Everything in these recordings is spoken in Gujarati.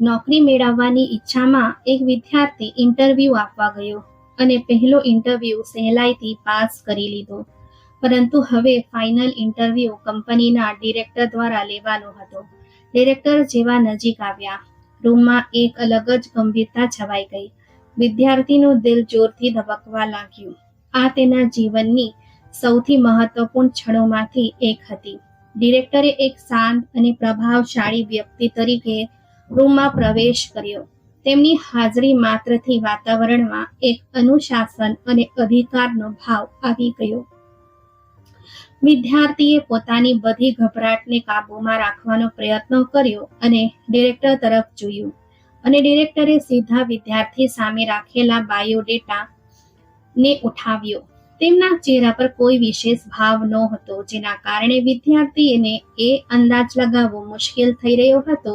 નોકરી મેળવવાની ઈચ્છામાં એક વિદ્યાર્થી ઇન્ટરવ્યૂ આપવા ગયો અને પહેલો ઇન્ટરવ્યૂ સહેલાઈથી પાસ કરી લીધો. પરંતુ હવે ફાઇનલ ઇન્ટરવ્યૂ કંપનીના ડિરેક્ટર દ્વારા લેવાનો હતો. ડિરેક્ટર જેવા નજીક આવ્યા. રૂમમાં એક અલગ જ ગંભીરતા છવાઈ ગઈ. વિદ્યાર્થીનું દિલ જોરથી ધબકવા લાગ્યું. આ તેના જીવનની સૌથી મહત્વપૂર્ણ ક્ષણોમાંથી એક હતી. ડિરેક્ટરે એક શાંત અને પ્રભાવશાળી વ્યક્તિ તરીકે રૂમમાં પ્રવેશ કર્યો. તેમની હાજરી માત્રથી વાતાવરણમાં એક અનુશાસન અને અધિકારનો ભાવ આવી ગયો. વિદ્યાર્થીએ પોતાની બધી ગભરાટને કાબૂમાં રાખવાનો પ્રયત્ન કર્યો અને ડિરેક્ટર તરફ જોયું અને ડિરેક્ટરે સીધા વિદ્યાર્થી સામે રાખેલા બાયોડેટા ને ઉઠાવ્યો. તેમના ચહેરા પર કોઈ વિશેષ ભાવ ન હતો જેના કારણે વિદ્યાર્થીને એ અંદાજ લગાવવો મુશ્કેલ થઈ રહ્યો હતો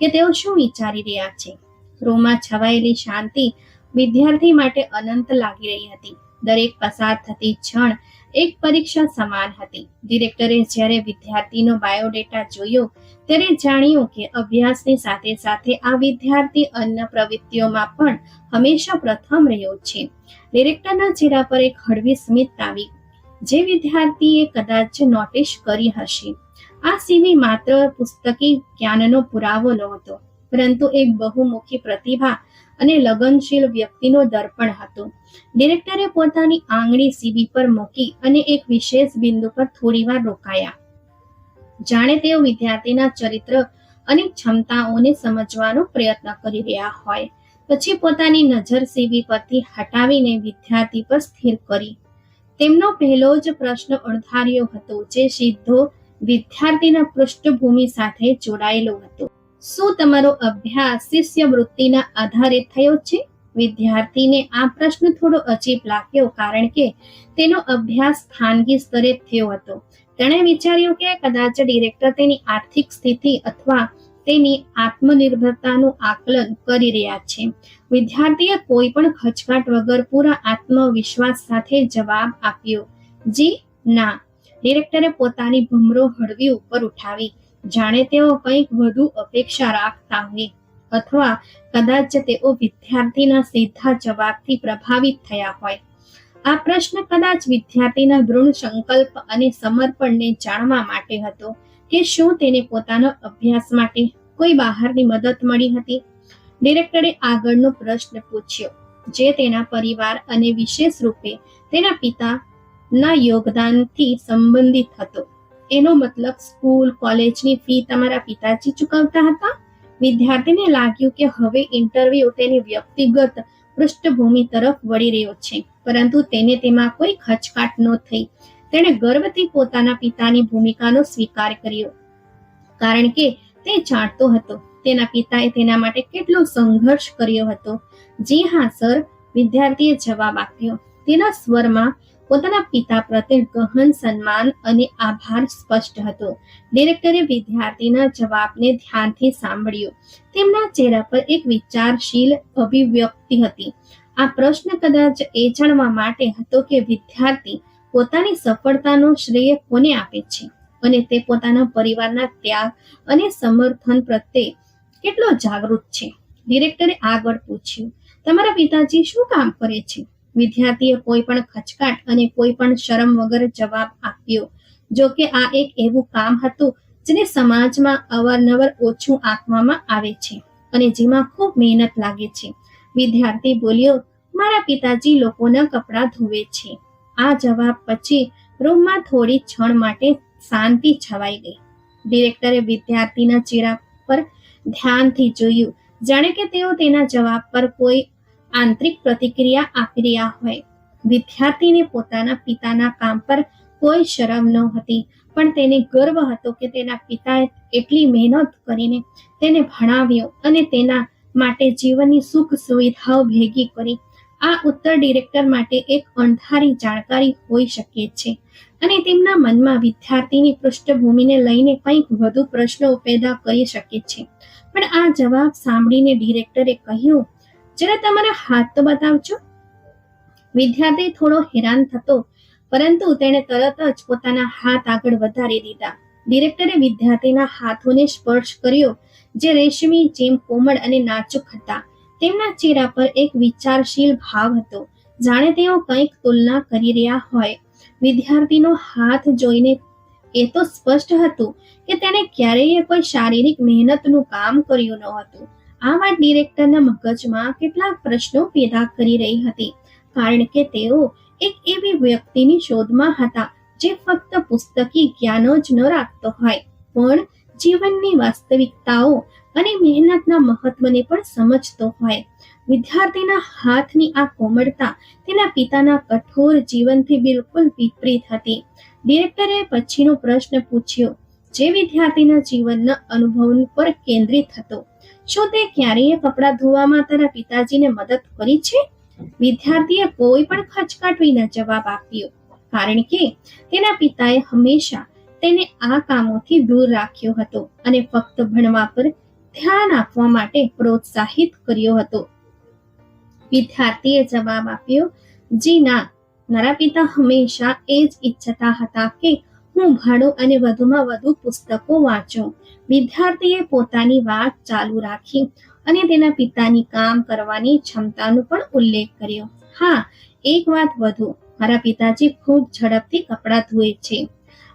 કે તેઓ શું વિચારી રહ્યા છે? રૂમમાં છવાયેલી શાંતિ વિદ્યાર્થી માટે અનંત લાગી રહી હતી. દરેક પસાર થતી ક્ષણ એક પરીક્ષા સમાન હતી. ડિરેક્ટરે જ્યારે વિદ્યાર્થીનો બાયોડેટા જોયો, ત્યારે જાણ્યું કે અભ્યાસની સાથે સાથે આ વિદ્યાર્થી અન્ય પ્રવૃત્તિઓમાં પણ હંમેશા પ્રથમ રહ્યો છે. ડિરેક્ટરના ચહેરા પર એક હળવી સ્મિત આવી, જે વિદ્યાર્થીએ કદાચ નોટિસ કરી હશે. આ સીવી માત્ર પુસ્તકી જ્ઞાનનો પુરાવો નહોતો, પરંતુ એક બહુમુખી પ્રતિભા અને લગનશીલ વ્યક્તિનો દર્પણ હતો. ડિરેક્ટરે પોતાની આંગળી સીવી પર મૂકી અને એક વિશેષ બિંદુ પર થોડીવાર રોકાયા. જાણે તેઓ વિદ્યાર્થીના ચરિત્ર અને ક્ષમતાઓને સમજવાનો પ્રયત્ન કરી રહ્યા હોય. પછી પોતાની નજર સીવી પરથી હટાવીને વિદ્યાર્થી પર સ્થિર કરી. તેમનો પહેલો જ પ્રશ્ન અણધાર્યો હતો, જે સીધો વિદ્યાર્થીના પૃષ્ઠભૂમિ સાથે જોડાયેલો હતો. શું તમારો અભ્યાસ શિષ્યવૃત્તિના આધારે થયો છે? વિદ્યાર્થીને આ પ્રશ્ન થોડો અજીબ લાગ્યો કારણ કે તેનો અભ્યાસ ખાનગી સ્તરે થયો હતો. તેણે વિચાર્યું કે કદાચ ડિરેક્ટર તેની આર્થિક સ્થિતિ અથવા તેની આત્મનિર્ભરતાનું આકલન કરી રહ્યા છે. વિદ્યાર્થીએ કોઈ પણ ખચકાટ વગર પૂરા આત્મવિશ્વાસ સાથે જવાબ આપ્યો, જી, ના. ડિરેક્ટરે પોતાની ભમરો હળવી ઉપર ઉઠાવી. જાણે તેઓ કંઈક વધુ અપેક્ષા રાખતા હોય, અથવા કદાચ તેઓ વિદ્યાર્થીના સીધા જવાબથી પ્રભાવિત થયા હોય. આ પ્રશ્ન કદાચ વિદ્યાર્થીના દૃઢ સંકલ્પ અને સમર્પણને જાણવા માટે હતો કે શું તેને પોતાના અભ્યાસ માટે કોઈ બહારની મદદ મળી હતી. ડિરેક્ટરે આગળનો પ્રશ્ન પૂછ્યો, જે તેના પરિવાર અને વિશેષ રૂપે તેના પિતાના યોગદાનથી સંબંધિત હતો. એનો મતલબ સ્કૂલ, કોલેજની ફી તમારા પિતાજી ચૂકવતા હતા? વિદ્યાર્થીને લાગ્યું કે હવે ઇન્ટરવ્યુ તેની વ્યક્તિગત પૃષ્ઠભૂમિ તરફ વળી રહ્યો છે, પરંતુ તેને તેમાં કોઈ ખચકાટ ન થઈ. તેણે ગર્વથી પોતાના પિતાની ભૂમિકાનો સ્વીકાર કર્યો. કારણ કે તે જાણતો હતો, તેના પિતાએ તેના માટે કેટલો સંઘર્ષ કર્યો હતો. જી હા, સર, વિદ્યાર્થીએ જવાબ આપ્યો. તેના સ્વરમાં પોતાના પિતા પ્રત્યે ગહન સન્માન અને આભાર સ્પષ્ટ હતો. ડિરેક્ટરે વિદ્યાર્થીના જવાબને ધ્યાનથી સાંભળ્યો. તેમના ચહેરા પર એક વિચારશીલ અભિવ્યક્તિ હતી. આ પ્રશ્ન કદાચ એ જાણવા માટે હતો કે વિદ્યાર્થી પોતાની સફળતાનો શ્રેય કોને આપે છે અને તે પોતાના પરિવારના ત્યાગ અને સમર્થન પ્રત્યે કેટલો જાગૃત છે? ડિરેક્ટરે આગળ પૂછ્યું, તમારા પિતાજી શું કામ કરે છે? વિદ્યાર્થીએ કોઈ પણ ખચકાટ અને કોઈ પણ શરમ વગર જવાબ આપ્યો. જો કે આ એક એવું કામ હતું જેને સમાજમાં અવારનવાર ઓછું આંકવામાં આવે છે અને જેમાં ખૂબ મહેનત લાગે છે. વિદ્યાર્થી બોલ્યો, મારા પિતાજી લોકોના કપડાં ધોવે છે. આ જવાબ પછી રૂમમાં થોડી ક્ષણ માટે શાંતિ છવાઈ ગઈ. ડિરેક્ટરે વિદ્યાર્થીના ચહેરા પર ધ્યાનથી જોયું. જાણે કે તેઓ તેના જવાબ પર કોઈ આંતરિક પ્રતિક્રિયા આપી રહ્યા હોય. વિદ્યાર્થીને પોતાના પિતાના કામ પર કોઈ શરમ ન હતી, પણ તેને ગર્વ હતો કે તેના પિતાએ એટલી મહેનત કરીને તેને ભણાવ્યો અને તેના માટે જીવનની સુખ સુવિધાઓ ભેગી કરી. આ ઉત્તર ડિરેક્ટર માટે એક અણધારી જાણકારી હોઈ શકે છે અને તેમના મનમાં વિદ્યાર્થીની પૃષ્ઠભૂમિને લઈને કંઈક વધુ પ્રશ્નો પેદા કરી શકે છે. પણ આ જવાબ સાંભળીને ડિરેક્ટરે કહ્યું જરા તમારા હાથ તો બતાવજો. વિદ્યાર્થી થોડો હેરાન થતો, પરંતુ તેણે તરત જ પોતાના હાથ આગળ વધારી દીધા. ડિરેક્ટરે વિદ્યાર્થીના હાથોને સ્પર્શ કર્યો, જે રેશમી, જેમ કોમળ અને નાજુક હતા. તેમના ચહેરા પર એક વિચારશીલ ભાવ હતો. જાણે તેઓ કંઈક તુલના કરી રહ્યા હોય. વિદ્યાર્થીનો હાથ જોઈને એ તો સ્પષ્ટ હતું કે તેણે ક્યારેય કોઈ શારીરિક મહેનતનું કામ કર્યું ન હતું. આ વાત ડિરેક્ટરના મગજમાં કેટલાક પ્રશ્નો પેદા કરી રહી હતી. કારણ કે તેઓ એક એવી વ્યક્તિની શોધમાં હતા જે ફક્ત પુસ્તકી જ્ઞાનો જ ન રાખતો હોય, પણ જીવનની વાસ્તવિકતાઓ અને મહેનતના મહત્વને પણ સમજતો હોય. વિદ્યાર્થીના હાથની આ કોમળતા તેના પિતાના કઠોર જીવનથી બિલકુલ વિપરીત હતી. ડિરેક્ટરે પછીનો પ્રશ્ન પૂછ્યો જે વિદ્યાર્થીના જીવનના અનુભવ પર કેન્દ્રિત હતો. શું તે ક્યારેય કપડાં ધોવામાં તારા પિતાજીને મદદ કરી છે? વિદ્યાર્થીએ કોઈ પણ ખચકાટ વિના જવાબ આપ્યો. કારણ કે તેના પિતાએ હંમેશા તેને આ કામોથી દૂર રાખ્યો હતો અને ફક્ત ભણવા પર ધ્યાન આપવા માટે પ્રોત્સાહિત કર્યો હતો. વિદ્યાર્થીએ જવાબ આપ્યો, જી ના, મારા પિતા હંમેશા એ જ ઈચ્છતા હતા કે ભણું અને વધુમાં વધુ પુસ્તકો વાંચો. વિદ્યાર્થીએ પોતાની વાત ચાલુ રાખી અને તેના પિતાની કામ કરવાની ક્ષમતાનો પણ ઉલ્લેખ કર્યો. હા, એક વાત વધુ. મારા પિતાજી ખૂબ ઝડપથી કપડાં ધોએ છે.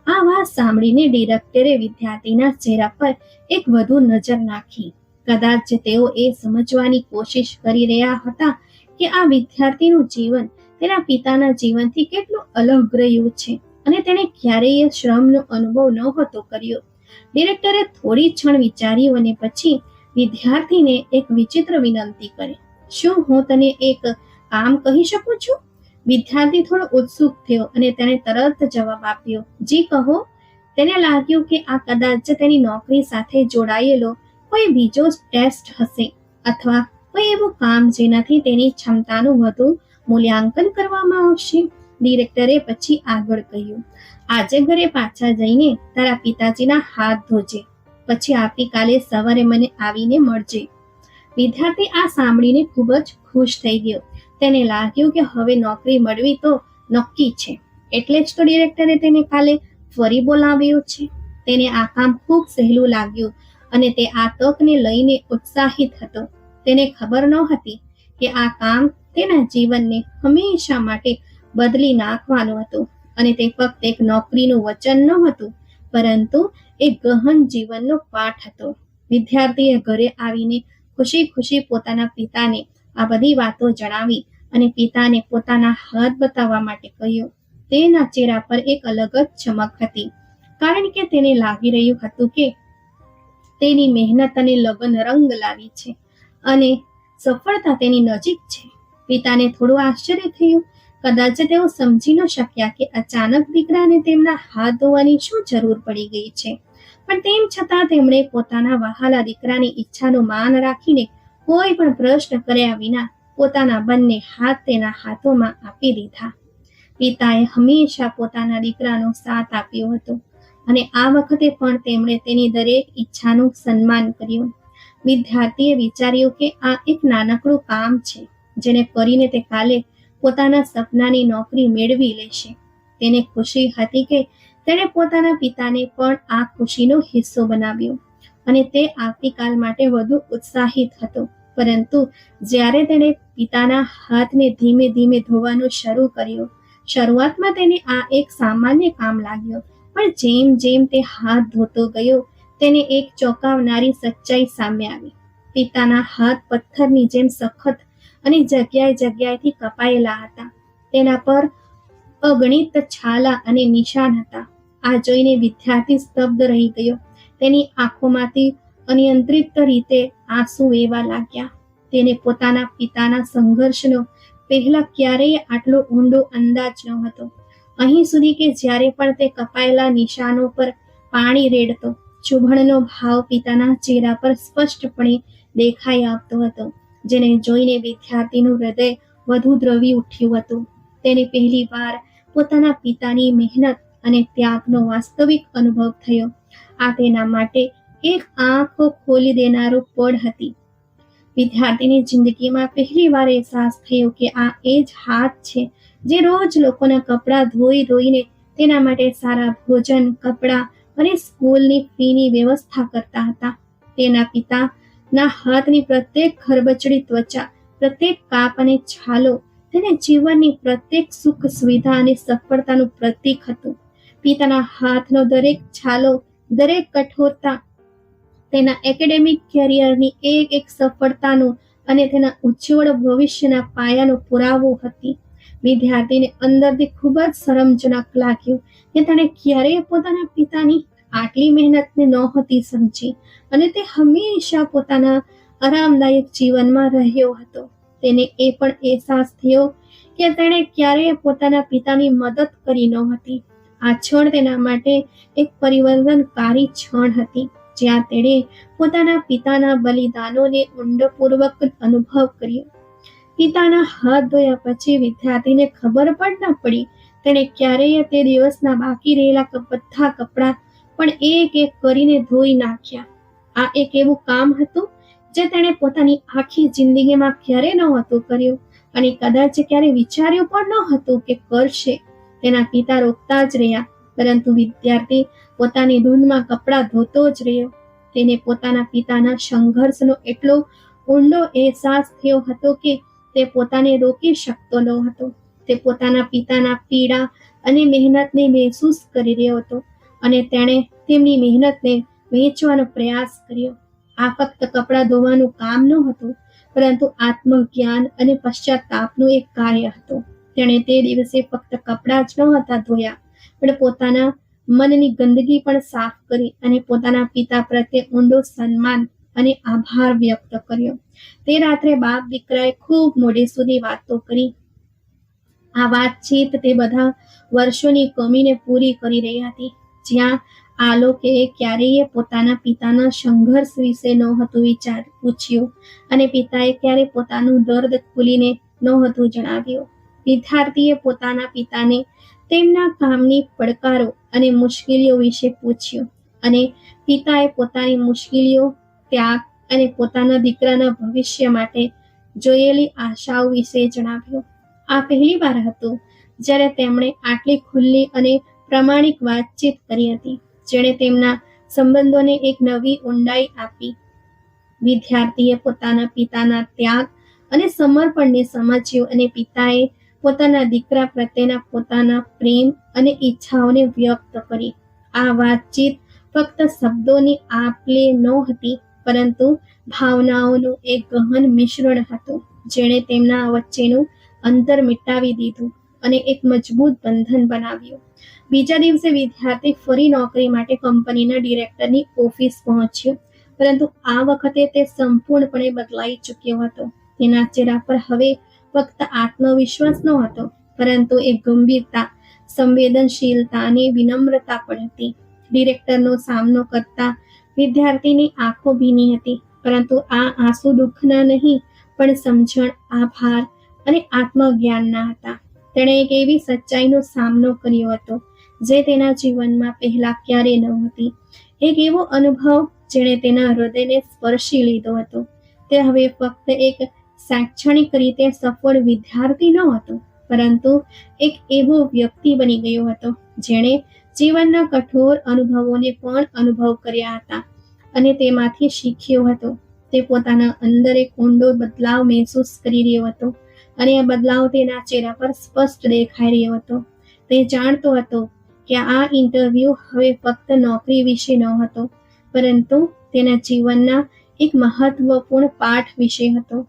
આ વાત સાંભળીને ડિરેક્ટરે વિદ્યાર્થીના ચહેરા પર એક વધુ નજર નાખી. કદાચ તેઓ એ સમજવાની કોશિશ કરી રહ્યા હતા કે આ વિદ્યાર્થીનું જીવન તેના પિતાના જીવનથી કેટલું અલગ રહ્યું છે. અને તેણે ક્યારેય શ્રમનો અનુભવ નહોતો કર્યો. ડિરેક્ટરે થોડી ક્ષણ વિચાર્યું અને પછી વિદ્યાર્થીને એક વિચિત્ર વિનંતી કરી. શું હું તને એક કામ કહી શકું છું? વિદ્યાર્થી થોડો ઉત્સુક થયો અને તેણે તરત જવાબ આપ્યો, જી કહો. તેને લાગ્યું કે આ કદાચ તેની નોકરી સાથે જોડાયેલો કોઈ બીજો ટેસ્ટ હશે અથવા કોઈ એવું કામ જેનાથી તેની ક્ષમતાનું વધુ મૂલ્યાંકન કરવામાં આવશે. ડિરેક્ટરે પછી આગળ કહ્યું, આજે ઘરે પાછા જઈને તારા પિતાજીના હાથ ધોજે, પછી આવતીકાલે સવારે મને આવીને મળજે. વિદ્યાર્થી આ સાંભળીને ખૂબ જ ખુશ થઈ ગયો. તેને લાગ્યું કે હવે નોકરી મળવી તો નક્કી છે. એટલે જ તો ડિરેક્ટરે તેને કાલે ફરી બોલાવ્યો છે. તેને આ કામ ખૂબ સહેલું લાગ્યું અને તે આ તકને લઈને ઉત્સાહિત હતો. તેને ખબર ન હતી કે આ કામ તેના જીવનને હંમેશા માટે બદલી નાખવાનું હતું અને તે ફક્ત એક નોકરીનું વચન ન હતું પરંતુ એ ગહન જીવનનો પાઠ હતો. વિદ્યાર્થીએ ઘરે આવીને ખુશી ખુશી પોતાના પિતાને આ બધી વાતો જણાવી અને પિતાને પોતાના હાથ બતાવવા માટે કહ્યું. તેના ચહેરા પર એક અલગ જ ચમક હતી, કારણ કે તેને લાગી રહ્યું હતું કે તેની મહેનત અને લગન રંગ લાવી છે અને સફળતા તેની નજીક છે. પિતાને થોડું આશ્ચર્ય થયું કદાચ તેઓ સમજી ન શક્યા કે અચાનક દીકરાને તેમના હાથ ધોવાની શું જરૂર પડી ગઈ છે. પણ તેમ છતાં તેમણે પોતાના વહાલા દીકરાની ઈચ્છાનું માન રાખીને કોઈ પણ પ્રશ્ન કર્યા વિના પોતાના બંને હાથ તેના હાથોમાં આપી દીધા. પિતાએ હંમેશા પોતાના દીકરાનો સાથ આપ્યો હતો અને આ વખતે પણ તેમણે તેની દરેક ઈચ્છાનું સન્માન કર્યું. વિદ્યાર્થીએ વિચાર્યું કે આ એક નાનકડું કામ છે, જેને કરીને તે કાલે પોતાના સપનાની નોકરી મેળવી લેશે. તેને ખુશી હતી કે તેણે પોતાના પિતાને પણ આ ખુશીનો હિસ્સો બનાવ્યો અને તે આવતીકાલ માટે વધુ ઉત્સાહિત હતો. પરંતુ જ્યારે તેણે પિતાના હાથને ધીમે ધીમે ધોવાનું શરૂ કર્યું, શરૂઆતમાં તેને આ એક સામાન્ય કામ લાગ્યું. પણ જેમ જેમ તે હાથ ધોતો ગયો, તેને એક ચોંકાવનારી સચ્ચાઈ સામે આવી. પિતાના હાથ પથ્થરની જેમ સખત અને જગ્યાએ જગ્યાએથી કપાયેલા હતા. તેના પર અગણિત છાલા અને નિશાન હતા. આ જોઈને વિદ્યાર્થી સ્તબ્ધ રહી ગયો. તેની આંખોમાંથી અનિયંત્રિત રીતે આંસુ વહેવા લાગ્યા. તેને પોતાના પિતાના સંઘર્ષનો પહેલા ક્યારેય આટલો ઊંડો અંદાજ ન હતો. અહીં સુધી કે જ્યારે પણ તે કપાયેલા નિશાનો પર પાણી રેડતો ચુભણનો ભાવ પિતાના ચહેરા પર સ્પષ્ટપણે દેખાઈ આવતો હતો. જેને જોઈને વિદ્યાર્થીનું હૃદય વધુ દ્રવી ઉઠ્યું હતું. તેને પહેલી વાર પોતાના પિતાની મહેનત અને ત્યાગનો વાસ્તવિક અનુભવ થયો. આ તેના માટે એક આંખો ખોલી દેનારું પડ હતી. વિદ્યાર્થીની જિંદગીમાં પહેલી વાર અહેસાસ થયો કે આ એ જ હાથ છે જે રોજ લોકોના કપડાં ધોઈ ધોઈને તેના માટે સારા ભોજન, કપડાં અને સ્કૂલની ફીની વ્યવસ્થા કરતા હતા. તેના પિતાના હાથની પ્રત્યેક ખરબચડી ત્વચા, પ્રત્યેક કાપ અને છાલો તેને જીવનની પ્રત્યેક સુખ સુવિધા અને સફળતાનું પ્રતીક હતું. પિતાના હાથનો દરેક છાલો, દરેક કઠોરતા, તેના એકેડેમિક કેરિયરની એક એક સફળતાનું અને તેના ઉજ્જવળ ભવિષ્યના પાયાનો પુરાવો હતી. વિદ્યાર્થીને અંદરથી ખૂબ જ શરમજનક લાગ્યું કે તેણે ક્યારેય પોતાના પિતાની આટલી મહેનતને નહોતી સમજી અને તે હંમેશા પોતાના આરામદાયક જીવનમાં રહ્યો હતો. તેને એ પણ અહેસાસ થયો કે તેણે ક્યારેય પોતાના પિતાની મદદ કરી નહોતી આ ક્ષણ તેના માટે એક પરિવર્તનકારી ક્ષણ હતી, જ્યાં તેણે પોતાના પિતાના બલિદાનોને ઊંડપૂર્વક અનુભવ કર્યો. પિતાના હાથ ધોયા પછી વિદ્યાર્થીને ખબર પણ ન પડી, તેણે ક્યારેય તે દિવસના બાકી રહેલા બધા કપડાં પણ એક એક કરીને ધોઈ નાખ્યા. આ એક એવું કામ હતું જે તેણે પોતાની આખી જિંદગીમાં ક્યારે નહોતું કર્યું અને કદાચ ક્યારે વિચાર્યું પણ ન હતું કે કરશે. તેના પિતા રોકતા જ રહ્યા, પરંતુ વિદ્યાર્થી પોતાની ધૂનમાં કપડાં ધોતો જ રહ્યો. તેને પોતાના પિતાના સંઘર્ષનો એટલો ઊંડો અહેસાસ થયો હતો કે તે પોતાને રોકી શકતો ન હતો. તે પોતાના પિતાના પીડા અને મહેનતને મહેસૂસ કરી રહ્યો હતો. અને તેણે તેમની મહેનતને વહેંચવાનો પ્રયાસ કર્યો. આ ફક્ત કપડાં ધોવાનું કામ ન હતું, પરંતુ આત્મજ્ઞાન અને પશ્ચાતાપનું એક કાર્ય હતું. તેણે તે દિવસે ફક્ત કપડાં જ ન હતા ધોયા, પણ પોતાના મનની ગંદકી પણ સાફ કરી અને પોતાના પિતા પ્રત્યે ઊંડો સન્માન અને આભાર વ્યક્ત કર્યો. તે રાત્રે બાપ દીકરાએ ખૂબ મોડે સુધી વાતો કરી. આ વાતચીત તે બધા વર્ષોની કમીને પૂરી કરી રહી હતી. જ્યાં આલોકે ક્યારેય પોતાના પિતાના સંઘર્ષ વિશે નહોતું વિચાર પૂછ્યું અને પિતાએ ક્યારે પોતાનું દર્દ ખુલીને નહોતું જણાવ્યું. વિદ્યાર્થીએ પોતાના પિતાને તેમના કામની પડકારો અને મુશ્કેલીઓ વિશે પૂછ્યું અને પિતાએ પોતાની મુશ્કેલીઓ, ત્યાગ અને પોતાના દીકરાના ભવિષ્ય માટે જોયેલી આશાઓ વિશે જણાવ્યું. આ પહેલી વાર હતું જ્યારે તેમણે આટલી ખુલ્લી અને પ્રામાણિક વાતચીત કરી હતી, જેણે તેમના સંબંધોને એક નવી ઊંડાઈ આપી. વિદ્યાર્થીએ પોતાના પિતાના ત્યાગ અને સમર્પણને સમજ્યું અને પિતાએ પોતાના દીકરા પ્રત્યેના પોતાના પ્રેમ અને ઈચ્છાઓને વ્યક્ત કરી. આ વાતચીત ફક્ત શબ્દોની આપલે નહોતી પરંતુ ભાવનાઓનું એક ગહન મિશ્રણ હતું, જેણે તેમના વચ્ચેનું અંતર મિટાવી દીધું અને એક મજબૂત બંધન બનાવ્યું. બીજા દિવસે વિદ્યાર્થી ફરી નોકરી માટે કંપનીના ડિરેક્ટરની ઓફિસ પહોંચ્યો, પરંતુ આ વખતે તે સંપૂર્ણપણે બદલાઈ ચૂક્યો હતો. તેના ચહેરા પર હવે ફક્ત આત્મવિશ્વાસ ન હતો પરંતુ એક ગંભીરતા સંવેદનશીલતા અને વિનમ્રતા પણ હતી. ડિરેક્ટરનો સામનો કરતા વિદ્યાર્થીની આંખો ભીની હતી, પરંતુ આ આંસુ દુઃખના નહીં, પણ સમજણ, આભાર અને આત્મજ્ઞાનના હતા. તેણે એક એવી સચ્ચાઈનો સામનો કર્યો હતો જે તેના જીવનમાં પહેલા ક્યારેય ન હતી. એક એવો અનુભવ જેણે તેના હૃદયને સ્પર્શી લીધો હતો. તે હવે ફક્ત એક શૈક્ષણિક રીતે સફળ વિદ્યાર્થી ન હતો, પરંતુ એક એવો વ્યક્તિ બની ગયો હતો, જેણે જીવનના કઠોર અનુભવોને પણ અનુભવ કર્યા હતા અને તેમાંથી શીખ્યો હતો. તે પોતાના અંદર એક ઊંડો બદલાવ મહેસૂસ કરી રહ્યો હતો અને આ બદલાવ તેના ચહેરા પર સ્પષ્ટ દેખાઈ રહ્યો હતો. તે જાણતો હતો કે આ ઇન્ટરવ્યૂ હવે ફક્ત નોકરી વિશે ન હતો, પરંતુ તેના જીવનના એક મહત્વપૂર્ણ પાઠ વિશે હતો.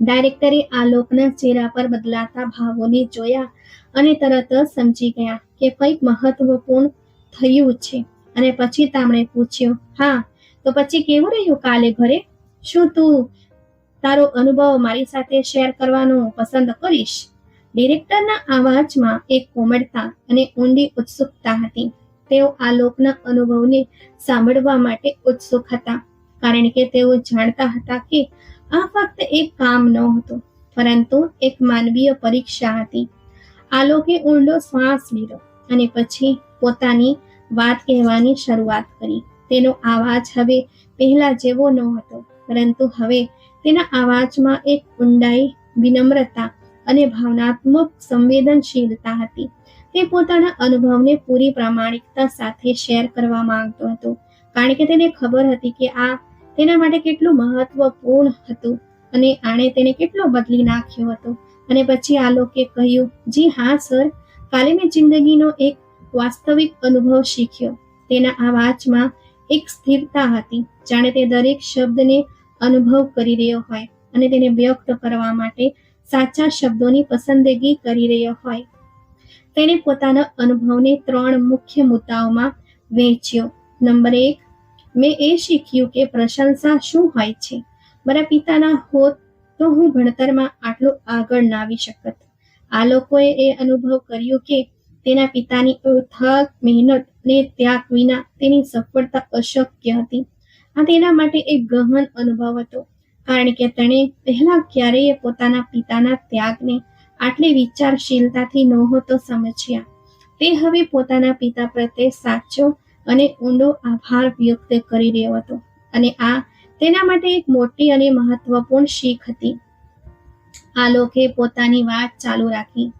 ડાયરેક્ટરે આલોકના ચહેરા પર બદલાતા ભાવોને જોયા અને તરત જ સમજી ગયા કે કંઈક મહત્વપૂર્ણ થયું છે. અને પછી તેમણે પૂછ્યું, હા, તો પછી કેવું રહ્યું કાલે ઘરે? શું તું તારો અનુભવ મારી સાથે શેર કરવાનું પસંદ કરીશ? ડિરેક્ટરના અવાજમાં એક કોમળતા અને ઊંડી ઉત્સુકતા હતી. તેઓ આલોકના અનુભવને સાંભળવા માટે ઉત્સુક હતા, કારણ કે તેઓ જાણતા હતા કે આ ફક્ત એક કામ નહોતું પરંતુ એક માનવીય પરીક્ષા હતી. આલોકે ઊંડો શ્વાસ લીધો અને પછી પોતાની વાત કહેવાની શરૂઆત કરી. તેનો અવાજ હવે પહેલા જેવો ન હતો, પરંતુ હવે તેના અવાજમાં એક ઊંડાઈ, વિનમ્રતા અને ભાવનાત્મક સંવેદનશીલતા હતી. તે પોતાના અનુભવને પૂરી પ્રામાણિકતા સાથે શેર કરવા માંગતો હતો. કારણ કે તેને ખબર હતી કે આ તેના માટે કેટલું મહત્વપૂર્ણ હતું અને આણે તેને કેટલો બદલી નાખ્યો હતો. અને પછી આલોકે કહ્યું, જી હા, સર. કાલે મેં જિંદગીનો એક વાસ્તવિક અનુભવ શીખ્યો. તેના આ વાંચમાં એક સ્થિરતા હતી, જાણે તે દરેક શબ્દને અનુભવ કરી રહ્યો હોય અને તેને વ્યક્ત કરવા માટે સાચા શબ્દોની પસંદગી કરી રહ્યો હોય. તેણે પોતાના અનુભવને ત્રણ મુખ્ય મુદ્દાઓમાં વહેંચ્યો. નંબર એક, મેં એ શીખ્યું કે પ્રશંસા શું હોય છે. મારા પિતાના હોત તો હું ભણતરમાં આટલું આગળ ના આવી શકત. આ લોકોએ એ અનુભવ કર્યો કે તેના પિતાની અથક મહેનત ને ત્યાગ વિના તેની સફળતા અશક્ય હતી. આ તેના માટે એક ગહન અનુભવ હતો. કારણ કે તેણે પહેલા ક્યારેય પોતાના પિતાના ત્યાગને આટલી વિચારશીલતાથી નહોતો સમજ્યા. તે હવે પોતાના પિતા પ્રત્યે સાચો અને ઊંડો આભાર વ્યક્ત કરી રહ્યો હતો અને આ તેના માટે એક મોટી અને મહત્વપૂર્ણ શીખ હતી. આ લોકે પોતાની વાત ચાલુ રાખી.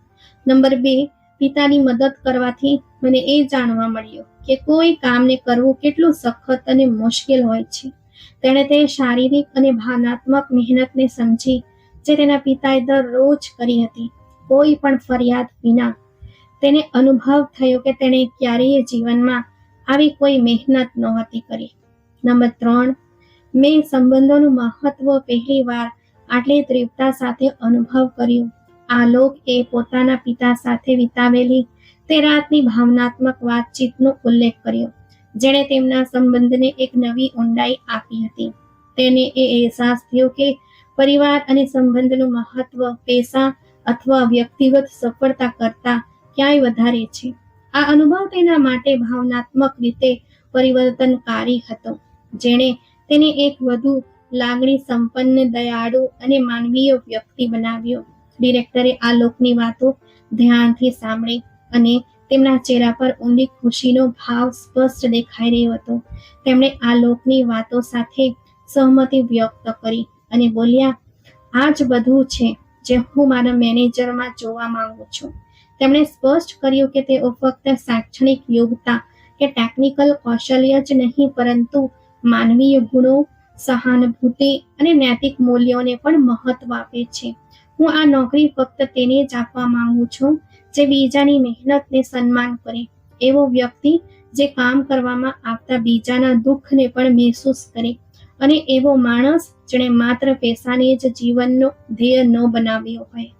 નંબર બે, પિતાની મદદ કરવાથી મને એ જાણવા મળ્યું કે કોઈ કામને કરવું કેટલું સખત અને મુશ્કેલ હોય છે. તેણે તે શારીરિક અને ભાવનાત્મક મહેનતને સમજી, જે તેના પિતાએ દરરોજ કરી હતી, કોઈ પણ ફરિયાદ વિના. તેને અનુભવ થયો કે તેણે ક્યારેય જીવનમાં આવી કોઈ મહેનત નહોતી કરી. નંબર ત્રણ, મેં સંબંધોનું મહત્વ પહેલી વાર આટલી તીવ્રતા સાથે અનુભવ કર્યું. આલોક એ પોતાના પિતા સાથે વિતાવેલી તે રાતની ભાવનાત્મક વાતચીતનો ઉલ્લેખ કર્યો. જેણે તેમના સંબંધને એક નવી ઊંડાઈ આપી હતી. તેને એ અહેસાસ થયો કે પરિવાર અને સંબંધનું મહત્વ, પૈસા અથવા વ્યક્તિગત સફળતા કરતા ક્યાંય વધારે છે. આ અનુભવ તેના માટે ભાવનાત્મક રીતે પરિવર્તનકારી હતો. જેણે તેને એક વધુ લાગણી, સંપન્ન, દયાળુ અને માનવીય વ્યક્તિ બનાવ્યો. ડિરેક્ટરે આ લોકની વાતો ધ્યાનથી સાંભળી અને તેમના ચહેરા પર ઊંડી ખુશીનો ભાવ સ્પષ્ટ દેખાઈ રહ્યો હતો. તેમણે આ લોકની વાતો સાથે સહમતિ વ્યક્ત કરી અને બોલ્યા, આ જ બધું છે જે હું મારા મેનેજરમાં જોવા માંગુ છું. તેમણે સ્પષ્ટ કર્યું કે તેઓ ફક્ત શૈક્ષણિક યોગ્યતા કે ટેકનિકલ કૌશલ્ય જ નહીં, પરંતુ માનવીય ગુણો, સહાનુભૂતિ અને નૈતિક મૂલ્યોને પણ મહત્વ આપે છે. હું આ નોકરી ફક્ત તેને જ આપવા માંગુ છું જે બીજાની મહેનતને સન્માન કરે, એવો વ્યક્તિ જે કામ કરવામાં આવતા બીજાના દુઃખને પણ મહેસૂસ કરે અને એવો માણસ જેણે માત્ર પૈસાને જ જીવનનો ધ્યેય ન બનાવ્યો હોય.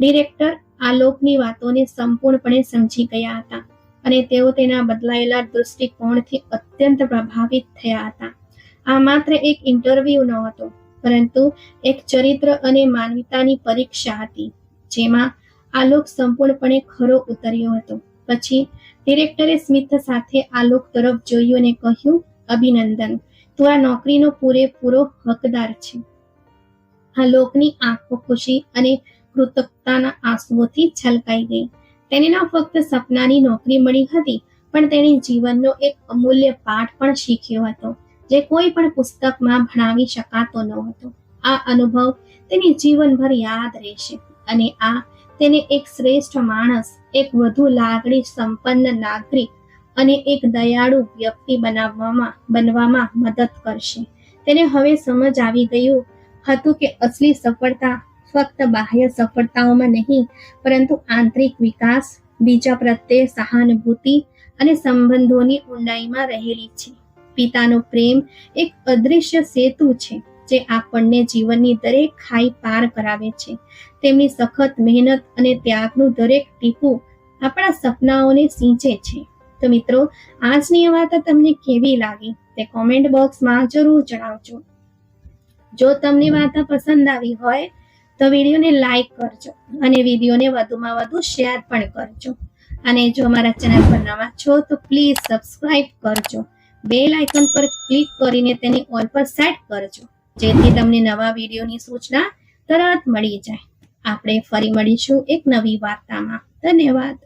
ડિરેક્ટર આલોકની વાતોને સંપૂર્ણપણે સમજી ગયા હતા અને તેઓ તેના બદલાયેલા દૃષ્ટિકોણથી અત્યંત પ્રભાવિત થયા હતા. આ માત્ર એક ઇન્ટરવ્યૂ ન હતો પરંતુ એક ચરિત્ર અને માનવતાની પરીક્ષા હતી, જેમાં આલોક સંપૂર્ણપણે ખરો ઉતર્યો હતો. પછી ડિરેક્ટરે સ્મિથ સાથે આલોક તરફ જોયું અને કહ્યું, અભિનંદન, તું આ નોકરીનો પૂરેપૂરો હકદાર છે. આલોકની આંખો ખુશી અને કૃતજ્ઞતાના આંસુઓથી છલકાઈ ગઈ. તેને ન ફક્ત સપનાની નોકરી મળી હતી, પણ તેણે જીવનનો એક અમૂલ્ય પાઠ પણ શીખ્યો હતો, જે કોઈ પણ પુસ્તકમાં ભણાવી શકાતો ન હતો. આ અનુભવ તેની જીવનભર યાદ રહેશે અને આ તેને એક શ્રેષ્ઠ માણસ, એક વધુ લાગણી સંપન્ન નાગરિક અને એક દયાળુ વ્યક્તિ બનાવવામાં, બનવામાં મદદ કરશે. તેને હવે સમજ આવી ગયું હતું કે અસલી સફળતા ફક્ત બાહ્ય સફળતાઓમાં નહીં, પરંતુ આંતરિક વિકાસ, બીજા પ્રત્યે સહાનુભૂતિ અને સંબંધોની ઊંડાઈમાં રહેલી છે. પિતાનો પ્રેમ એક અદૃશ્ય સેતુ છે. જે આપણને જીવનની દરેક ખાઈ પાર કરાવે છે. તેમની સખત મહેનત અને ત્યાગનું દરેક ટીપું આપણા સપનાઓને સિંચે છે. તો મિત્રો, આજની વાર્તા તમને કેવી લાગી? તે કોમેન્ટ બોક્સમાં જરૂર જણાવજો. જો તમને વાર્તા પસંદ આવી હોય, તો વિડીયોને લાઈક કરજો અને વિડીયોને વધુમાં વધુ શેર પણ કરજો. અને જો અમારા ચેનલ પર નવા છો, તો પ્લીઝ સબસ્ક્રાઇબ કરજો. બેલ આઇકન પર ક્લિક કરીને તેને ઓલ પર સેટ કરજો. જેથી તમને નવા વિડીયોની સૂચના તરત મળી જાય. આપણે ફરી મળીશું એક નવી વાર્તામાં. ધન્યવાદ.